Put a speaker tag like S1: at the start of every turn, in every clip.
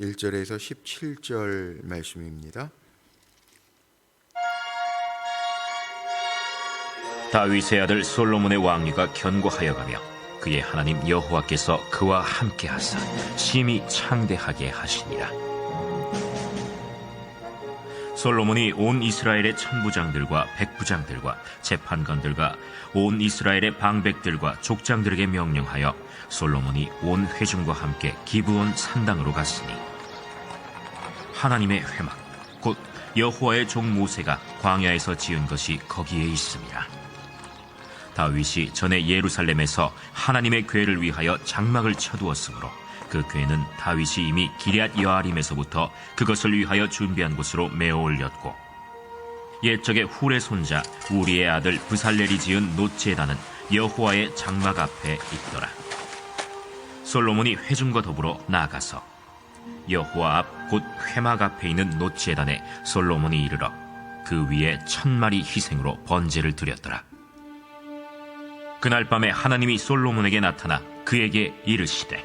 S1: 1절에서 17절 말씀입니다.
S2: 다윗의 아들 솔로몬의 왕위가 견고하여 가며 그의 하나님 여호와께서 그와 함께 하사 심히 창대하게 하시니라. 솔로몬이 온 이스라엘의 천부장들과 백부장들과 재판관들과 온 이스라엘의 방백들과 족장들에게 명령하여 솔로몬이 온 회중과 함께 기브온 산당으로 갔으니 하나님의 회막 곧 여호와의 종 모세가 광야에서 지은 것이 거기에 있습니다. 다윗이 전에 예루살렘에서 하나님의 궤를 위하여 장막을 쳐두었으므로 그 궤는 다윗이 이미 기럇 여아림에서부터 그것을 위하여 준비한 곳으로 메어 올렸고 옛적에 훌의 손자 우리의 아들 부살렐이 지은 노제단은 여호와의 장막 앞에 있더라. 솔로몬이 회중과 더불어 나아가서 여호와 앞 곧 회막 앞에 있는 노제단에 솔로몬이 이르러 그 위에 천 마리 희생으로 번제를 드렸더라. 그날 밤에 하나님이 솔로몬에게 나타나 그에게 이르시되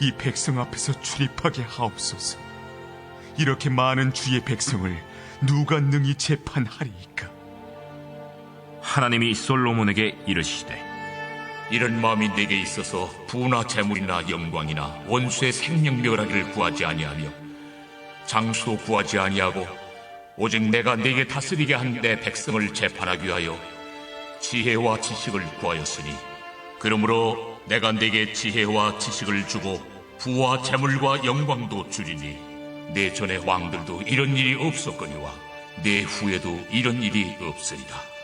S3: 이 백성 앞에서 출입하게 하옵소서 이렇게 많은 주의 백성을 누가 능히 재판하리이까?
S2: 하나님이 솔로몬에게 이르시되
S4: 이런 마음이 네게 있어서 부나 재물이나 영광이나 원수의 생명 멸하기를 구하지 아니하며 장수도 구하지 아니하고 오직 내가 네게 다스리게 한 내 백성을 재판하기 위하여 지혜와 지식을 구하였으니 그러므로 내가 네게 지혜와 지식을 주고 부와 재물과 영광도 주리니 내 전의 왕들도 이런 일이 없었거니와 내 후에도 이런 일이 없으리라.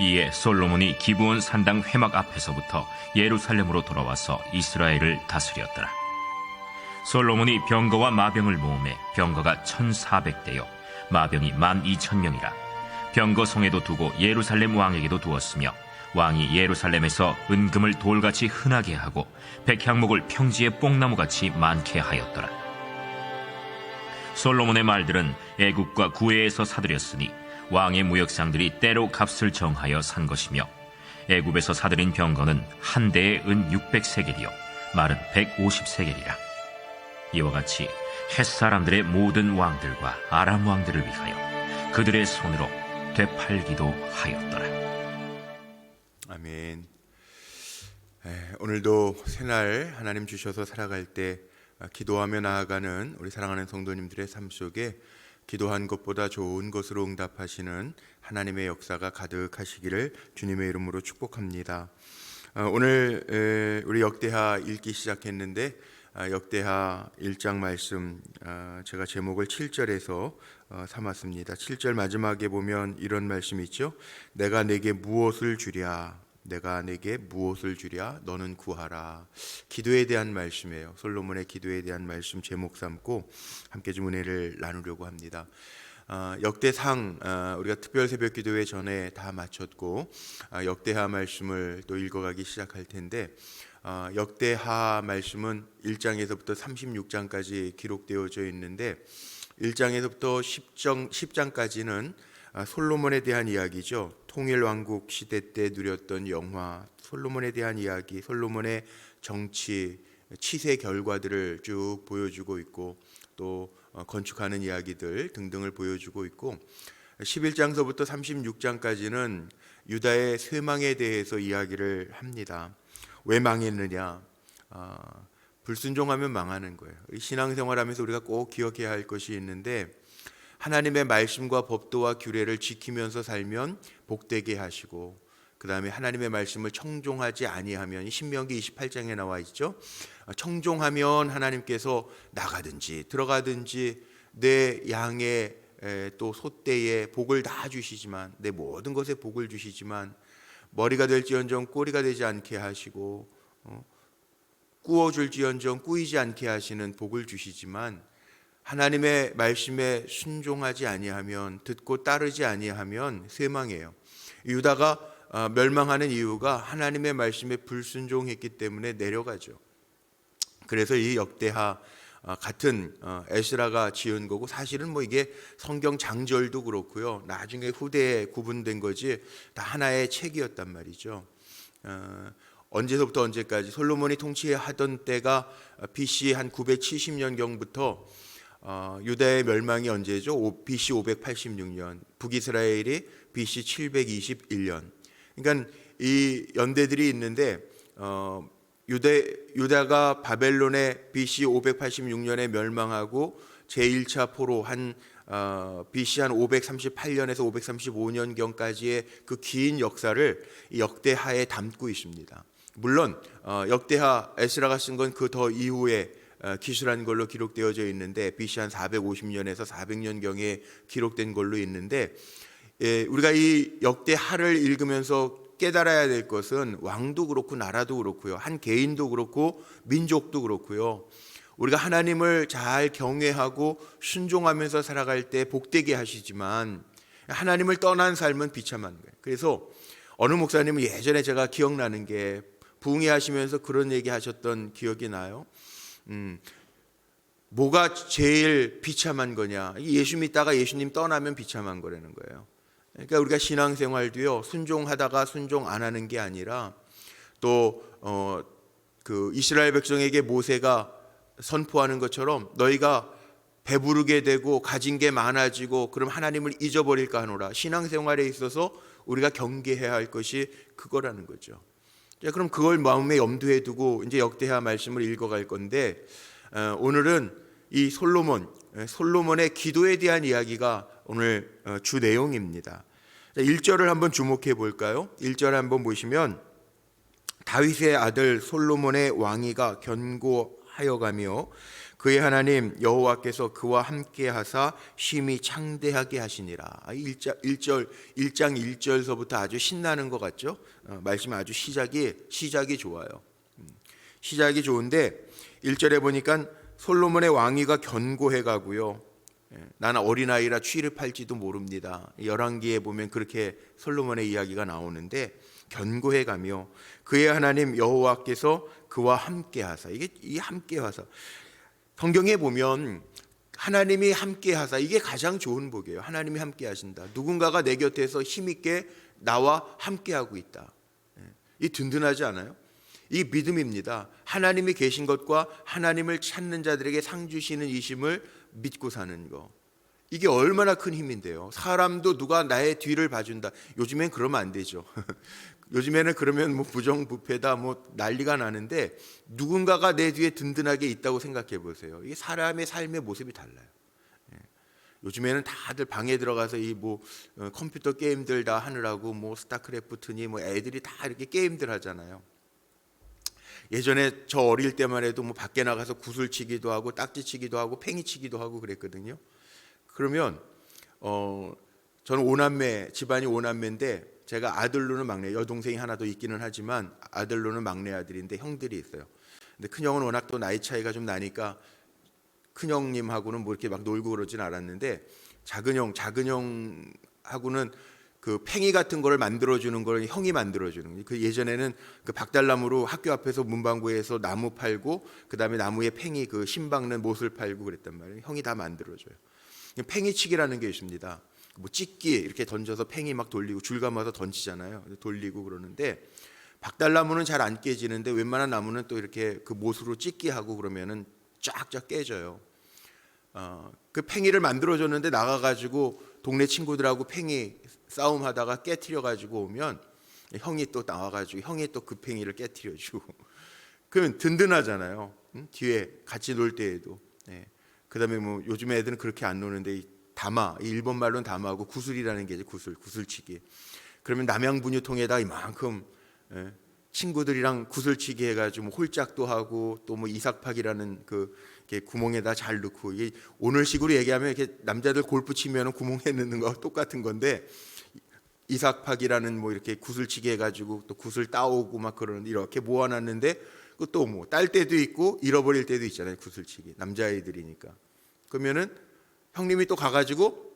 S2: 이에 솔로몬이 기브온 산당 회막 앞에서부터 예루살렘으로 돌아와서 이스라엘을 다스렸더라. 솔로몬이 병거와 마병을 모음해 병거가 1400대요 마병이 12,000명이라 병거 성에도 두고 예루살렘 왕에게도 두었으며 왕이 예루살렘에서 은금을 돌같이 흔하게 하고 백향목을 평지에 뽕나무같이 많게 하였더라. 솔로몬의 말들은 애국과 구해에서 사들였으니 왕의 무역상들이 때로 값을 정하여 산 것이며 애굽에서 사들인 병거는 한 대에 은 600세겔이요 말은 150세겔이라 이와 같이 햇 사람들의 모든 왕들과 아람 왕들을 위하여 그들의 손으로 되팔기도 하였더라.
S1: 아멘. 에, 오늘도 새날 하나님 주셔서 살아갈 때 아, 기도하며 나아가는 우리 사랑하는 성도님들의 삶 속에 기도한 것보다 좋은 것으로 응답하시는 하나님의 역사가 가득하시기를 주님의 이름으로 축복합니다. 아, 오늘 에, 우리 역대하 읽기 시작했는데 아, 역대하 1장 말씀 아, 제가 제목을 7절에서 어, 삼았습니다. 7절 마지막에 보면 이런 말씀이 있죠. 내가 내게 무엇을 주랴? 내가 내게 무엇을 주랴? 너는 구하라. 기도에 대한 말씀이에요. 솔로몬의 기도에 대한 말씀 제목 삼고 함께 좀 은혜를 나누려고 합니다. 아, 역대상 아, 우리가 특별 새벽 기도회 전에 다 마쳤고 아, 역대하 말씀을 또 읽어가기 시작할 텐데 아, 역대하 말씀은 1장에서부터 36장까지 기록되어져 있는데 1장에서부터 10장, 10장까지는 아, 솔로몬에 대한 이야기죠. 통일 왕국 시대 때 누렸던 영화, 솔로몬에 대한 이야기, 솔로몬의 정치, 치세 결과들을 쭉 보여주고 있고 또 어, 건축하는 이야기들 등등을 보여주고 있고 11장서부터 36장까지는 유다의 쇠망에 대해서 이야기를 합니다. 왜 망했느냐? 아, 불순종하면 망하는 거예요. 신앙생활하면서 우리가 꼭 기억해야 할 것이 있는데 하나님의 말씀과 법도와 규례를 지키면서 살면 복되게 하시고 그 다음에 하나님의 말씀을 청종하지 아니하면 신명기 28장에 나와 있죠. 청종하면 하나님께서 나가든지 들어가든지 내 양의 또 소떼에 복을 다 주시지만 내 모든 것에 복을 주시지만 머리가 될지언정 꼬리가 되지 않게 하시고 어, 꾸어줄지언정 꾸이지 않게 하시는 복을 주시지만 하나님의 말씀에 순종하지 아니하면 듣고 따르지 아니하면 쇠망해요. 유다가 어, 멸망하는 이유가 하나님의 말씀에 불순종했기 때문에 내려가죠. 그래서 이 역대하 어, 같은 어, 에스라가 지은 거고 사실은 뭐 이게 성경 장절도 그렇고요. 나중에 후대에 구분된 거지 다 하나의 책이었단 말이죠. 어, 언제서부터 언제까지 솔로몬이 통치하던 때가 BC 한 970년 경부터 어, 유다의 멸망이 언제죠? 오- BC 586년, 북이스라엘이 BC 721년. 그러니까 이 연대들이 있는데 어, 유대 유다가 바벨론의 BC 586년에 멸망하고 제1차 포로 한 어, BC 한 538년에서 535년 경까지의 그 긴 역사를 이 역대하에 담고 있습니다. 물론 어, 역대하 에스라가 쓴 건 그 더 이후에 어, 기술한 걸로 기록되어져 있는데 BC 한 450년에서 400년 경에 기록된 걸로 있는데 예, 우리가 이 역대하를 읽으면서 깨달아야 될 것은 왕도 그렇고 나라도 그렇고요. 한 개인도 그렇고 민족도 그렇고요. 우리가 하나님을 잘 경외하고 순종하면서 살아갈 때 복되게 하시지만 하나님을 떠난 삶은 비참한 거예요. 그래서 어느 목사님은 예전에 제가 기억나는 게 부흥회 하시면서 그런 얘기 하셨던 기억이 나요. 음, 뭐가 제일 비참한 거냐? 예수 믿다가 예수님 떠나면 비참한 거라는 거예요. 그러니까 우리가 신앙생활도요 순종하다가 순종 안 하는 게 아니라 또 어 그 이스라엘 백성에게 모세가 선포하는 것처럼 너희가 배부르게 되고 가진 게 많아지고 그럼 하나님을 잊어버릴까 하노라 신앙생활에 있어서 우리가 경계해야 할 것이 그거라는 거죠. 자, 그럼 그걸 마음에 염두에 두고 이제 역대하 말씀을 읽어갈 건데 어, 오늘은 이 솔로몬 에, 솔로몬의 기도에 대한 이야기가 오늘 어, 주 내용입니다. 자, 1절을 한번 주목해 볼까요? 1절 한번 보시면 다윗의 아들 솔로몬의 왕위가 견고하여 가며 그의 하나님 여호와께서 그와 함께 하사 심히 창대하게 하시니라. 1장 1절 1장 1절서부터 아주 신나는 것 같죠? 어, 말씀 아주 시작이 시작이 좋아요. 음, 시작이 좋은데 1절에 보니까 솔로몬의 왕위가 견고해 가고요. 예, 나는 어린아이라 취급할지도 모릅니다. 열왕기에 보면 그렇게 솔로몬의 이야기가 나오는데 견고해 가며 그의 하나님 여호와께서 그와 함께 하사 이게 이 함께 하사 성경에 보면 하나님이 함께 하사 이게 가장 좋은 복이에요. 하나님이 함께 하신다. 누군가가 내 곁에서 힘 있게 나와 함께 하고 있다. 예, 이 든든하지 않아요? 이 믿음입니다. 하나님이 계신 것과 하나님을 찾는 자들에게 상 주시는 이심을 믿고 사는 거. 이게 얼마나 큰 힘인데요. 사람도 누가 나의 뒤를 봐준다. 요즘엔 그러면 안 되죠. 요즘에는 그러면 뭐 부정부패다 뭐 난리가 나는데 누군가가 내 뒤에 든든하게 있다고 생각해 보세요. 이게 사람의 삶의 모습이 달라요. 예. 요즘에는 다들 방에 들어가서 이 뭐 컴퓨터 게임들 다 하느라고 뭐 스타크래프트니 뭐 애들이 다 이렇게 게임들 하잖아요. 예전에 저 어릴 때만 해도 뭐 밖에 나가서 구슬치기도 하고 딱지치기도 하고 팽이치기도 하고 그랬거든요. 그러면 어 저는 오남매 집안이 오남매인데 제가 아들로는 막내 여동생이 하나 더 있기는 하지만 아들로는 막내 아들인데 형들이 있어요. 근데 큰 형은 워낙 또 나이 차이가 좀 나니까 큰 형님하고는 뭐 이렇게 막 놀고 그러진 않았는데 작은 형 작은 형하고는 그 팽이 같은 거를 만들어 주는 걸 형이 만들어 주는. 그 예전에는 그 박달나무로 학교 앞에서 문방구에서 나무 팔고 그다음에 나무에 팽이 그 신박는 못을 팔고 그랬단 말이에요. 형이 다 만들어 줘요. 팽이치기라는 게 있습니다. 뭐 찍기 이렇게 던져서 팽이 막 돌리고 줄 감아서 던지잖아요. 돌리고 그러는데 박달나무는 잘 안 깨지는데 웬만한 나무는 또 이렇게 그 못으로 찍기 하고 그러면은 쫙쫙 깨져요. 어, 그 팽이를 만들어줬는데 나가가지고 동네 친구들하고 팽이 싸움하다가 깨트려가지고 오면 형이 또 나와가지고 형이 또 그 팽이를 깨트려주고 그러면 든든하잖아요. 응? 뒤에 같이 놀 때에도. 네. 그다음에 뭐 요즘 애들은 그렇게 안 노는데 이 담아 이 일본 말로는 담아하고 구슬이라는 게 이제 구슬 구슬치기. 그러면 남양분유통에다 이만큼 예, 친구들이랑 구슬치기 해가지고 뭐 홀짝도 하고 또 뭐 이삭팍이라는 그 구멍에다 잘 넣고 이게 오늘식으로 얘기하면 이렇게 남자들 골프 치면은 구멍에 넣는 거 똑같은 건데 이삭팍이라는 뭐 이렇게 구슬치기 해가지고 또 구슬 따오고 막 그런 이렇게 모아놨는데 그또 뭐 딸 때도 있고 잃어버릴 때도 있잖아요. 구슬치기 남자아이들이니까. 그러면은 형님이 또 가가지고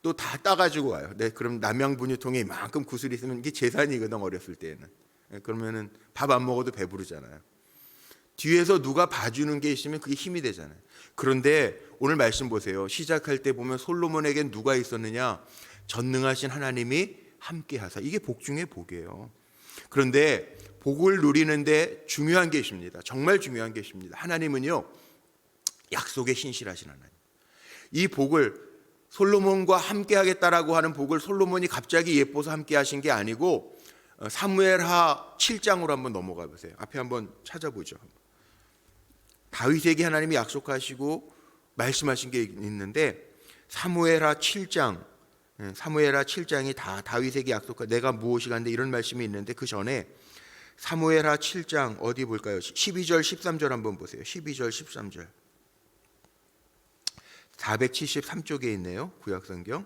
S1: 또 다 따가지고 와요. 네, 그럼 남양분유통에 이만큼 구슬이 있으면 이게 재산이거든 어렸을 때는. 네, 그러면은 밥 안 먹어도 배부르잖아요. 뒤에서 누가 봐주는 게 있으면 그게 힘이 되잖아요. 그런데 오늘 말씀 보세요. 시작할 때 보면 솔로몬에겐 누가 있었느냐? 전능하신 하나님이 함께 하사. 이게 복 중의 복이에요. 그런데 복을 누리는데 중요한 게 있습니다. 정말 중요한 게 있습니다. 하나님은요, 약속에 신실하신 하나님. 이 복을 솔로몬과 함께 하겠다라고 하는 복을 솔로몬이 갑자기 예뻐서 함께 하신 게 아니고 어, 사무엘하 7장으로 한번 넘어가 보세요. 앞에 한번 찾아보죠. 다윗에게 하나님이 약속하시고 말씀하신 게 있는데 사무엘하 7장 예, 사무엘하 7장이 다 다윗에게 약속한 내가 무엇이 간데 이런 말씀이 있는데 그 전에 사무엘하 7장 어디 볼까요? 12절 13절 한번 보세요. 12절 13절 473쪽에 있네요. 구약 성경.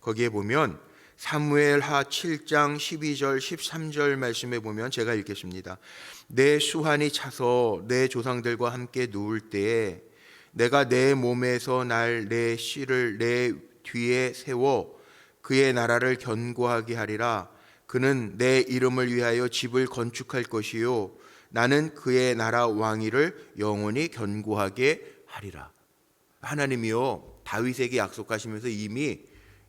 S1: 거기에 보면 사무엘하 7장 12절 13절 말씀에 보면 제가 읽겠습니다. 내 수한이 차서 내 조상들과 함께 누울 때에 내가 내 몸에서 날 내 씨를 내 뒤에 세워 그의 나라를 견고하게 하리라. 그는 내 이름을 위하여 집을 건축할 것이요 나는 그의 나라 왕위를 영원히 견고하게 하리라. 하나님이요 다윗에게 약속하시면서 이미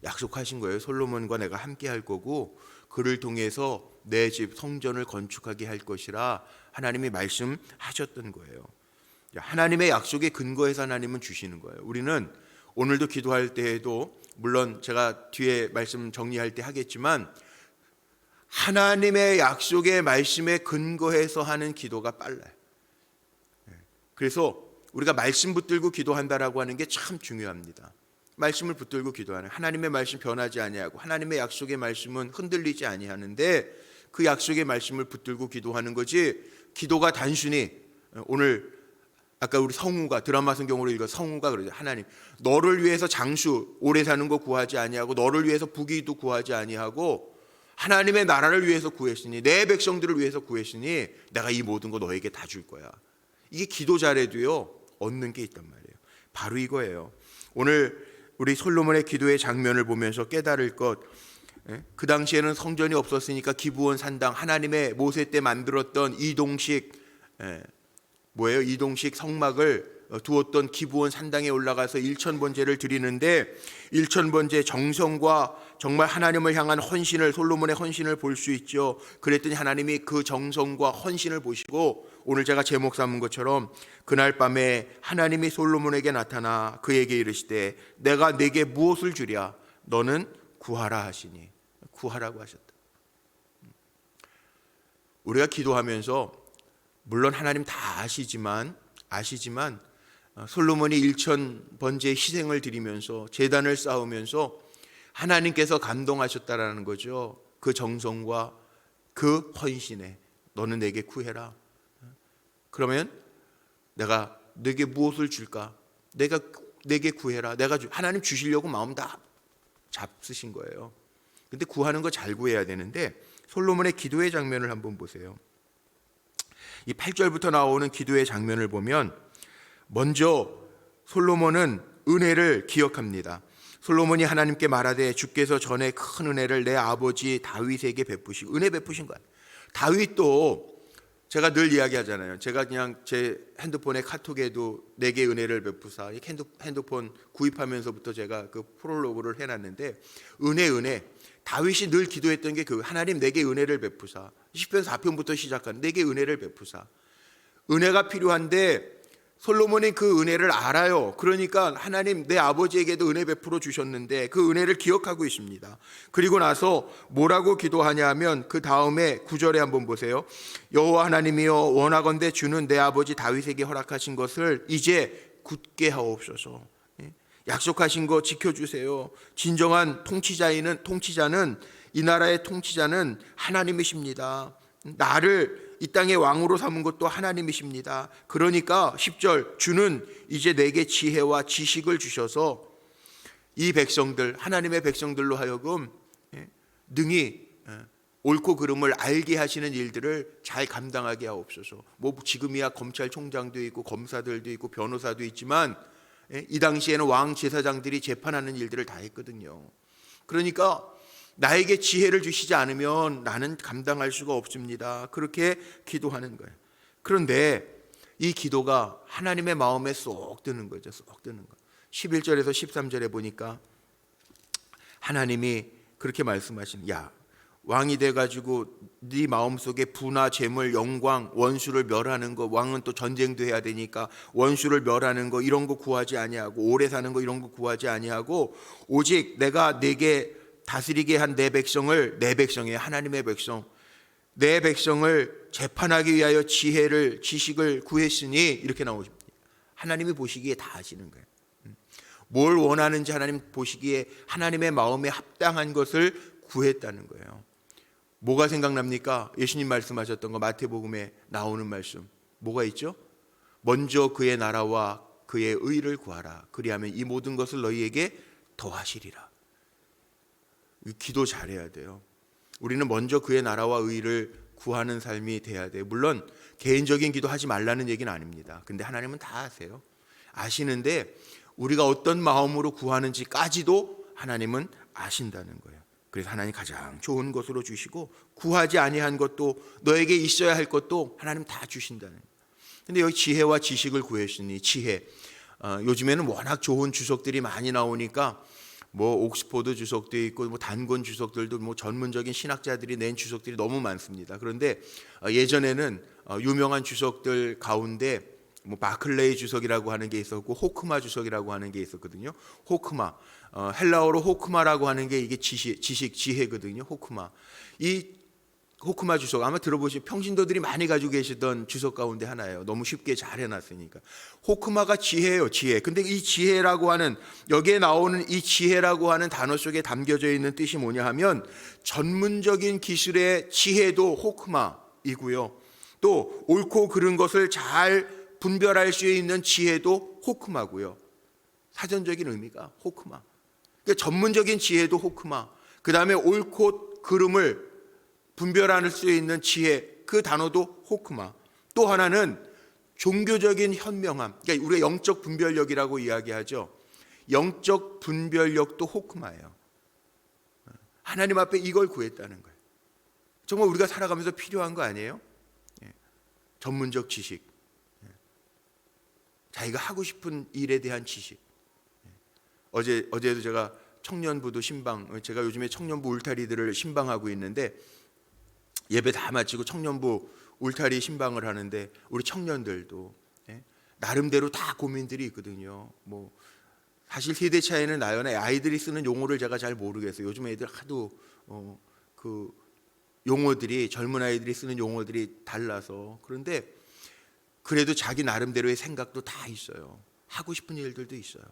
S1: 약속하신 거예요. 솔로몬과 내가 함께 할 거고 그를 통해서 내 집 성전을 건축하게 할 것이라 하나님이 말씀하셨던 거예요. 하나님의 약속에 근거해서 하나님은 주시는 거예요. 우리는 오늘도 기도할 때에도 물론 제가 뒤에 말씀 정리할 때 하겠지만 하나님의 약속의 말씀에 근거해서 하는 기도가 빨라요. 그래서 우리가 말씀 붙들고 기도한다라고 하는 게 참 중요합니다. 말씀을 붙들고 기도하는 하나님의 말씀 변하지 아니하고 하나님의 약속의 말씀은 흔들리지 아니하는데 그 약속의 말씀을 붙들고 기도하는 거지 기도가 단순히 오늘 아까 우리 성우가 드라마 성경으로 읽어 성우가 그러죠. 하나님 너를 위해서 장수 오래 사는 거 구하지 아니하고 너를 위해서 부귀도 구하지 아니하고 하나님의 나라를 위해서 구했으니 내 백성들을 위해서 구했으니 내가 이 모든 거 너에게 다 줄 거야. 이게 기도 잘해도요 얻는 게 있단 말이에요 바로 이거예요 오늘 우리 솔로몬의 기도의 장면을 보면서 깨달을 것, 예? 그 당시에는 성전이 없었으니까 기부원 산당 하나님의 모세 때 만들었던 이동식 예, 뭐예요? 이동식 성막을 어, 두었던 기부원 산당에 올라가서 일천 번제를 드리는데 일천 번제 정성과 정말 하나님을 향한 헌신을 솔로몬의 헌신을 볼 수 있죠. 그랬더니 하나님이 그 정성과 헌신을 보시고 오늘 제가 제목 삼은 것처럼 그날 밤에 하나님이 솔로몬에게 나타나 그에게 이르시되 내가 네게 무엇을 주랴 너는 구하라 하시니 구하라고 하셨다. 우리가 기도하면서 물론 하나님 다 아시지만 아시지만 어, 솔로몬이 일천 번제의 희생을 드리면서 재단을 쌓으면서 하나님께서 감동하셨다라는 거죠. 그 정성과 그 헌신에 너는 내게 구해라. 그러면 내가 내게 무엇을 줄까? 내가 내게 구해라. 내가 주, 하나님 주시려고 마음 다 잡수신 거예요. 근데 구하는 거 잘 구해야 되는데 솔로몬의 기도의 장면을 한번 보세요. 이 8절부터 나오는 기도의 장면을 보면 먼저 솔로몬은 은혜를 기억합니다. 솔로몬이 하나님께 말하되 주께서 전에 큰 은혜를 내 아버지 다윗에게 베푸시 은혜 베푸신 거야. 다윗도 제가 늘 이야기하잖아요. 제가 그냥 제 핸드폰에 카톡에도 내게 은혜를 베푸사 핸드폰 구입하면서부터 제가 그 프롤로그를 해놨는데 은혜 은혜 다윗이 늘 기도했던 게 그 하나님 내게 은혜를 베푸사 시편 4편부터 시작한 내게 은혜를 베푸사 은혜가 필요한데 솔로몬이 그 은혜를 알아요. 그러니까 하나님 내 아버지에게도 은혜 베풀어 주셨는데 그 은혜를 기억하고 있습니다. 그리고 나서 뭐라고 기도하냐면 그 다음에 구절에 한번 보세요. 여호와 하나님이여 원하건대 주는 내 아버지 다윗에게 허락하신 것을 이제 굳게 하옵소서. 예? 약속하신 거 지켜주세요. 진정한 통치자인은 통치자는 이 나라의 통치자는 하나님이십니다. 나를 이 땅의 왕으로 삼은 것도 하나님이십니다. 그러니까 10절 주는 이제 내게 지혜와 지식을 주셔서 이 백성들 하나님의 백성들로 하여금 예, 능히 예, 옳고 그름을 알게 하시는 일들을 잘 감당하게 하옵소서. 뭐 지금이야 검찰총장도 있고 검사들도 있고 변호사도 있지만 예, 이 당시에는 왕 제사장들이 재판하는 일들을 다 했거든요. 그러니까 나에게 지혜를 주시지 않으면 나는 감당할 수가 없습니다. 그렇게 기도하는 거예요. 그런데 이 기도가 하나님의 마음에 쏙 드는 거죠. 쏙 드는 거. 11절에서 13절에 보니까 하나님이 그렇게 말씀하신 야 왕이 돼 가지고 네 마음속에 부나 재물 영광 원수를 멸하는 거 왕은 또 전쟁도 해야 되니까 원수를 멸하는 거 이런 거 구하지 아니하고 오래 사는 거 이런 거 구하지 아니하고 오직 내가 내게 다스리게 한 내 백성을 내 백성의 하나님의 백성 내 백성을 재판하기 위하여 지혜를 지식을 구했으니 이렇게 나오십니다. 하나님이 보시기에 다 아시는 거예요. 뭘 원하는지 하나님 보시기에 하나님의 마음에 합당한 것을 구했다는 거예요. 뭐가 생각납니까? 예수님 말씀하셨던 거 마태복음에 나오는 말씀. 뭐가 있죠? 먼저 그의 나라와 그의 의를 구하라. 그리하면 이 모든 것을 너희에게 더하시리라. 기도 잘해야 돼요. 우리는 먼저 그의 나라와 의를 구하는 삶이 돼야 돼요. 물론 개인적인 기도 하지 말라는 얘기는 아닙니다. 근데 하나님은 다 아세요. 아시는데 우리가 어떤 마음으로 구하는지까지도 하나님은 아신다는 거예요. 그래서 하나님 가장 좋은 것으로 주시고 구하지 아니한 것도 너에게 있어야 할 것도 하나님 다 주신다는. 거예요. 근데 여기 지혜와 지식을 구했으니 지혜. 어, 요즘에는 워낙 좋은 주석들이 많이 나오니까 뭐 옥스포드 주석도 있고 뭐 단권 주석들도 뭐 전문적인 신학자들이 낸 주석들이 너무 많습니다. 그런데 어, 예전에는 어, 유명한 주석들 가운데 뭐 바클레이 주석이라고 하는 게 있었고 호크마 주석이라고 하는 게 있었거든요. 호크마 어, 헬라어로 호크마라고 하는 게 이게 지식, 지식 지혜거든요. 호크마 이 호크마 주석 아마 들어보신 평신도들이 많이 가지고 계시던 주석 가운데 하나예요. 너무 쉽게 잘 해놨으니까 호크마가 지혜예요, 지혜. 근데 이 지혜라고 하는 여기에 나오는 이 지혜라고 하는 단어 속에 담겨져 있는 뜻이 뭐냐 하면 전문적인 기술의 지혜도 호크마이고요. 또 옳고 그른 것을 잘 분별할 수 있는 지혜도 호크마고요. 사전적인 의미가 호크마. 그러니까 전문적인 지혜도 호크마. 그 다음에 옳고 그름을 분별할 수 있는 지혜 그 단어도 호크마. 또 하나는 종교적인 현명함. 그러니까 우리가 영적 분별력이라고 이야기하죠. 영적 분별력도 호크마예요. 하나님 앞에 이걸 구했다는 거예요. 정말 우리가 살아가면서 필요한 거 아니에요? 예. 전문적 지식. 예. 자기가 하고 싶은 일에 대한 지식. 예. 어제 어제도 제가 청년부도 신방 제가 요즘에 청년부 울타리들을 신방하고 있는데 예배 다 마치고 청년부 울타리 신방을 하는데 우리 청년들도 예? 나름대로 다 고민들이 있거든요. 뭐 사실 세대 차이는 나요. 아이들이 쓰는 용어를 제가 잘 모르겠어요. 요즘 애들 하도 어, 그 용어들이 젊은 아이들이 쓰는 용어들이 달라서 그런데 그래도 자기 나름대로의 생각도 다 있어요. 하고 싶은 일들도 있어요.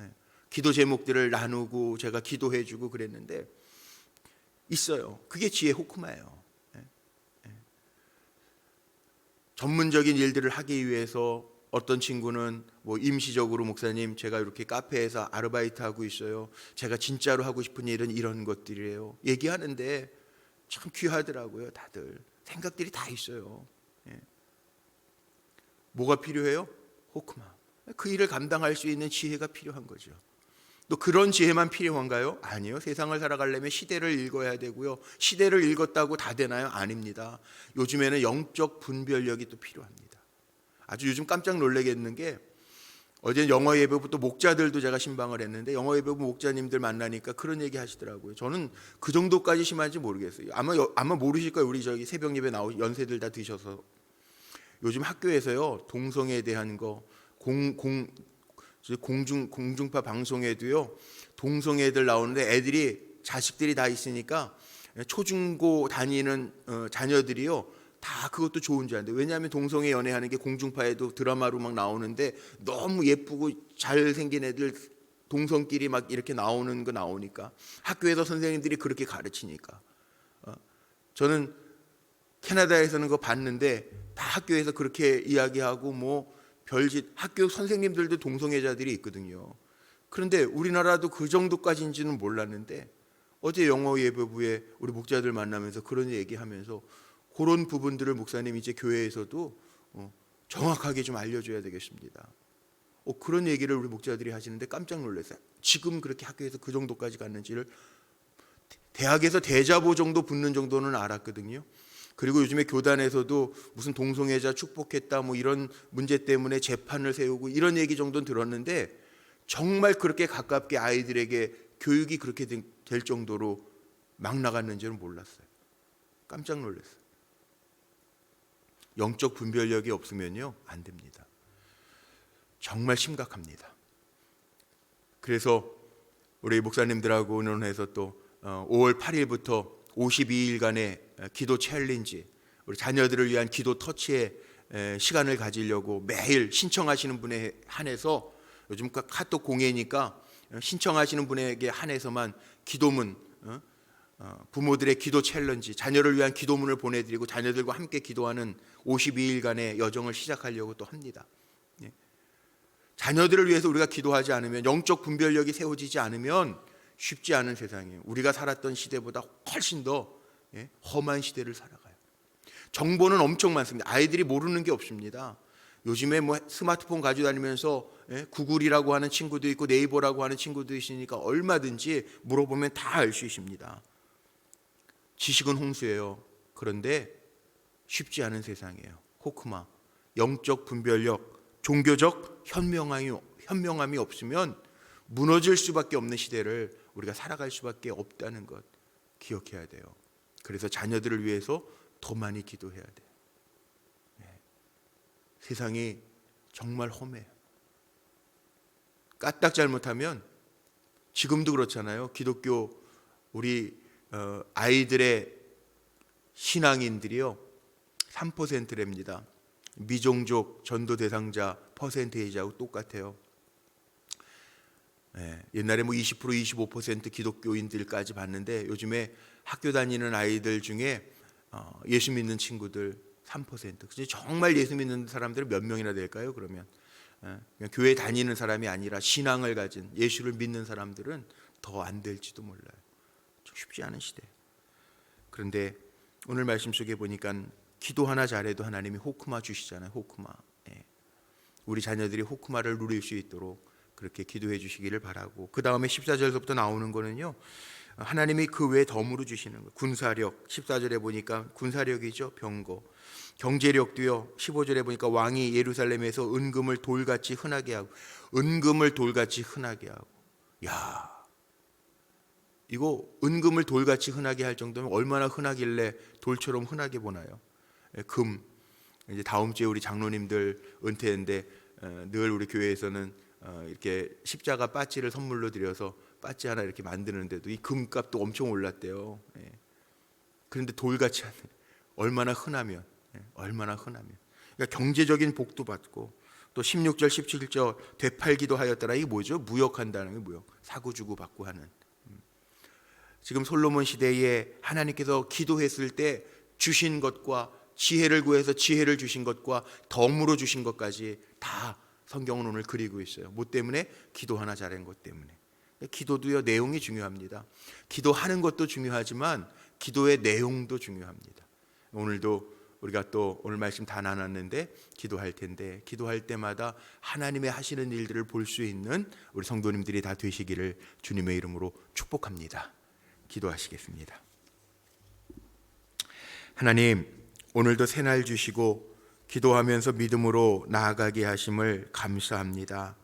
S1: 예. 기도 제목들을 나누고 제가 기도해주고 그랬는데 있어요. 그게 지혜 호크마예요. 전문적인 일들을 하기 위해서 어떤 친구는 뭐 임시적으로 목사님 제가 이렇게 카페에서 아르바이트 하고 있어요. 제가 진짜로 하고 싶은 일은 이런 것들이에요. 얘기하는데 참 귀하더라고요, 다들. 생각들이 다 있어요. 예. 뭐가 필요해요? 호크마. 그 일을 감당할 수 있는 지혜가 필요한 거죠. 또 그런 지혜만 필요한가요? 아니요. 세상을 살아가려면 시대를 읽어야 되고요. 시대를 읽었다고 다 되나요? 아닙니다. 요즘에는 영적 분별력이 또 필요합니다. 아주 요즘 깜짝 놀라겠는 게 어제 영어 예배부터 목자들도 제가 신방을 했는데 영어 예배부 목자님들 만나니까 그런 얘기 하시더라고요. 저는 그 정도까지 심한지 모르겠어요. 아마 여- 아마 모르실 거예요. 우리 저기 새벽 예배 나오 연세들 다 드셔서 요즘 학교에서요 동성애에 대한 거 공 공 공중 공중파 방송에도요 동성 애들 나오는데 애들이 자식들이 다 있으니까 초중고 다니는 어, 자녀들이요 다 그것도 좋은 줄 아는데. 왜냐하면 동성애 연애하는 게 공중파에도 드라마로 막 나오는데 너무 예쁘고 잘 생긴 애들 동성끼리 막 이렇게 나오는 거 나오니까 학교에서 선생님들이 그렇게 가르치니까. 어, 저는 캐나다에서는 그거 봤는데 다 학교에서 그렇게 이야기하고 뭐 별짓 학교 선생님들도 동성애자들이 있거든요. 그런데 우리나라도 그 정도까지인지는 몰랐는데 어제 영어 예배부에 우리 목자들 만나면서 그런 얘기하면서 그런 부분들을 목사님 이제 교회에서도 어, 정확하게 좀 알려줘야 되겠습니다. 어, 그런 얘기를 우리 목자들이 하시는데 깜짝 놀랐어요. 지금 그렇게 학교에서 그 정도까지 갔는지를 대학에서 대자보 정도 붙는 정도는 알았거든요. 그리고 요즘에 교단에서도 무슨 동성애자 축복했다 뭐 이런 문제 때문에 재판을 세우고 이런 얘기 정도는 들었는데 정말 그렇게 가깝게 아이들에게 교육이 그렇게 된- 될 정도로 막 나갔는지는 몰랐어요. 깜짝 놀랐어요. 영적 분별력이 없으면요 안 됩니다. 정말 심각합니다. 그래서 우리 목사님들하고 의논해서 또 어, 5월 8일부터 52일간의 기도 챌린지, 우리 자녀들을 위한 기도 터치의 에, 시간을 가지려고 매일 신청하시는 분에 한해서 요즘 그 카톡 공예니까 신청하시는 분에게 한해서만 기도문, 어? 어, 부모들의 기도 챌린지, 자녀를 위한 기도문을 보내드리고 자녀들과 함께 기도하는 52일간의 여정을 시작하려고 또 합니다. 예. 자녀들을 위해서 우리가 기도하지 않으면 영적 분별력이 세워지지 않으면 쉽지 않은 세상이에요. 우리가 살았던 시대보다 훨씬 더 예, 험한 시대를 살아가요. 정보는 엄청 많습니다. 아이들이 모르는 게 없습니다. 요즘에 뭐 스마트폰 가지고 다니면서 예, 구글이라고 하는 친구도 있고 네이버라고 하는 친구도 있으니까 얼마든지 물어보면 다 알 수 있습니다. 지식은 홍수예요. 그런데 쉽지 않은 세상이에요. 호크마, 영적 분별력, 종교적 현명함이, 현명함이 없으면 무너질 수밖에 없는 시대를 우리가 살아갈 수밖에 없다는 것 기억해야 돼요. 그래서 자녀들을 위해서 더 많이 기도해야 돼요. 네. 세상이 정말 험해요. 까딱 잘못하면 지금도 그렇잖아요. 기독교 우리 어, 아이들의 신앙인들이요 3%랍니다. 미종족 전도 대상자 퍼센테이지하고 똑같아요. 예, 옛날에 뭐 20% 25% 기독교인들까지 봤는데 요즘에 학교 다니는 아이들 중에 어, 예수 믿는 친구들 3%. 그치? 정말 예수 믿는 사람들은 몇 명이나 될까요? 그러면 예, 교회 다니는 사람이 아니라 신앙을 가진 예수를 믿는 사람들은 더 안 될지도 몰라요. 좀 쉽지 않은 시대. 그런데 오늘 말씀 속에 보니까 기도 하나 잘해도 하나님이 호크마 주시잖아요. 호크마. 예. 우리 자녀들이 호크마를 누릴 수 있도록 그렇게 기도해 주시기를 바라고 그 다음에 14절부터 나오는 거는요 하나님이 그 외에 덤으로 주시는 거예요. 군사력 14절에 보니까 군사력이죠 병거 경제력도요 15절에 보니까 왕이 예루살렘에서 은금을 돌같이 흔하게 하고 은금을 돌같이 흔하게 하고. 야 이거 은금을 돌같이 흔하게 할 정도면 얼마나 흔하길래 돌처럼 흔하게 보나요? 예, 금. 이제 다음 주에 우리 장로님들 은퇴인데 어, 늘 우리 교회에서는 어, 이렇게 십자가 빠찌를 선물로 드려서 빠찌 하나 이렇게 만드는데도 이 금값도 엄청 올랐대요. 예. 그런데 돌같이. 얼마나 흔하면, 예, 얼마나 흔하면. 그러니까 경제적인 복도 받고 또 16절, 17절 되팔기도 하였더라. 이게 뭐죠? 무역한다는 게 무역. 사고 주고 받고 하는. 음. 지금 솔로몬 시대에 하나님께서 기도했을 때 주신 것과 지혜를 구해서 지혜를 주신 것과 덤으로 주신 것까지 다 성경은 오늘 그리고 있어요. 뭐 때문에? 기도 하나 잘한 것 때문에. 기도도요 내용이 중요합니다. 기도하는 것도 중요하지만 기도의 내용도 중요합니다. 오늘도 우리가 또 오늘 말씀 다 나눴는데 기도할 텐데 기도할 때마다 하나님의 하시는 일들을 볼 수 있는 우리 성도님들이 다 되시기를 주님의 이름으로 축복합니다. 기도하시겠습니다. 하나님 오늘도 새날 주시고 기도하면서 믿음으로 나아가게 하심을 감사합니다.